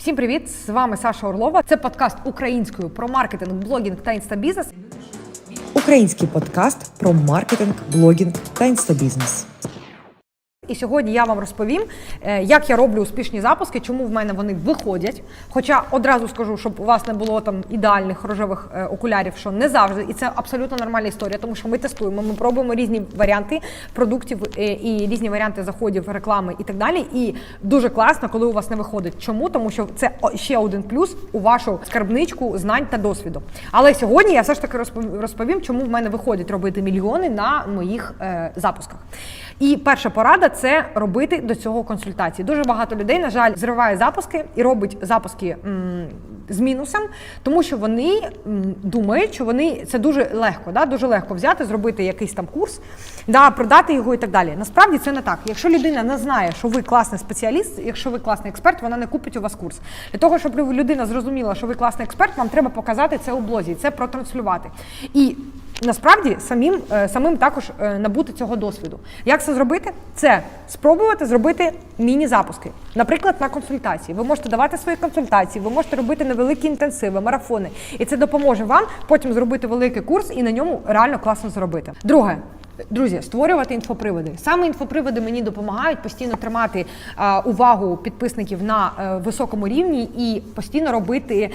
Всім привіт! З вами Саша Орлова. Це подкаст українською про маркетинг, блогінг та інстабізнес. Український подкаст про маркетинг, блогінг та інстабізнес. І сьогодні я вам розповім, е, як я роблю успішні запуски, чому в мене вони виходять. Хоча одразу скажу, щоб у вас не було там ідеальних рожевих е, окулярів, що не завжди, і це абсолютно нормальна історія, тому що ми тестуємо, ми пробуємо різні варіанти продуктів е, і різні варіанти заходів, реклами і так далі. І дуже класно, коли у вас не виходить. Чому? Тому що це ще один плюс у вашу скарбничку знань та досвіду. Але сьогодні я все ж таки розповім, чому в мене виходить робити мільйони на моїх запусках. І перша порада це робити до цього консультації. Дуже багато людей, на жаль, зриває запуски і робить запуски м, з мінусом, тому що вони думають, що вони це дуже легко, да? дуже легко взяти, зробити якийсь там курс, да, продати його і так далі. Насправді це не так. Якщо людина не знає, що ви класний спеціаліст, якщо ви класний експерт, вона не купить у вас курс. Для того, щоб людина зрозуміла, що ви класний експерт, вам треба показати це у блозі, це протранслювати. І Насправді самим, е, самим також е, набути цього досвіду. Як це зробити? Це спробувати зробити міні-запуски. Наприклад, на консультації. Ви можете давати свої консультації, ви можете робити невеликі інтенсиви, марафони. І це допоможе вам потім зробити великий курс і на ньому реально класно зробити. Друге. Друзі, створювати інфоприводи. Саме інфоприводи мені допомагають постійно тримати увагу підписників на е, високому рівні і постійно робити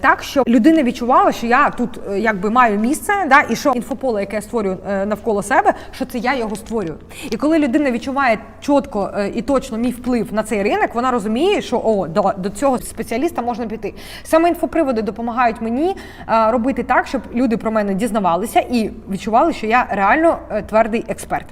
так, щоб людина відчувала, що я тут е, якби маю місце, да, і що інфополе, яке я створюю е, навколо себе, що це я його створюю. І коли людина відчуває чітко е, і точно мій вплив на цей ринок, вона розуміє, що о, до, до цього спеціаліста можна піти. Саме інфоприводи допомагають мені е, робити так, щоб люди про мене дізнавалися і відчували, що я реально е, твердий експерт.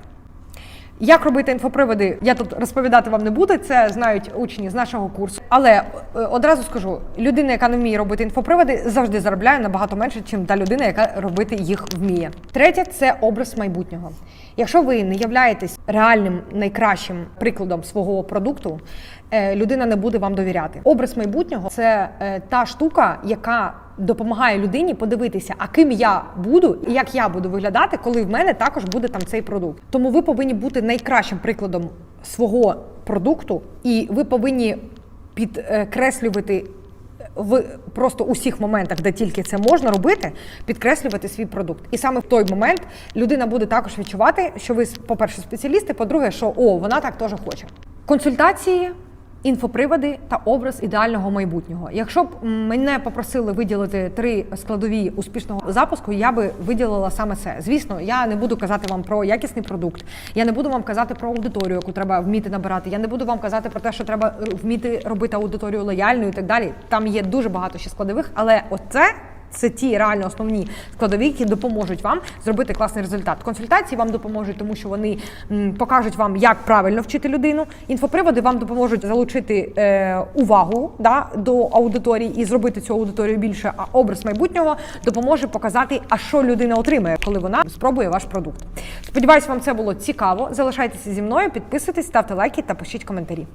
Як робити інфоприводи, я тут розповідати вам не буду, це знають учні з нашого курсу. Але е, одразу скажу: людина, яка не вміє робити інфоприводи, завжди заробляє набагато менше, ніж та людина, яка робити їх вміє. Третє це образ майбутнього. Якщо ви не являєтесь реальним найкращим прикладом свого продукту, е, людина не буде вам довіряти. Образ майбутнього це е, та штука, яка допомагає людині подивитися, а ким я буду і як я буду виглядати, коли в мене також буде там цей продукт. Тому ви повинні бути найкращим прикладом свого продукту, і ви повинні підкреслювати в просто усіх моментах, де тільки це можна робити, підкреслювати свій продукт. І саме в той момент людина буде також відчувати, що ви, по-перше, спеціалісти, по-друге, що о, вона так теж хоче. Консультації. Інфоприводи та образ ідеального майбутнього. Якщо б мене попросили виділити три складові успішного запуску, я би виділила саме це. Звісно, я не буду казати вам про якісний продукт. Я не буду вам казати про аудиторію, яку треба вміти набирати. Я не буду вам казати про те, що треба вміти робити аудиторію лояльною і так далі. Там є дуже багато ще складових, але оце це ті реально основні складові, які допоможуть вам зробити класний результат. Консультації вам допоможуть, тому що вони покажуть вам, як правильно вчити людину. Інфоприводи вам допоможуть залучити е, увагу да, до аудиторії і зробити цю аудиторію більше. А образ майбутнього допоможе показати, а що людина отримає, коли вона спробує ваш продукт. Сподіваюсь, вам це було цікаво. Залишайтеся зі мною, підписуйтесь, ставте лайки та пишіть коментарі.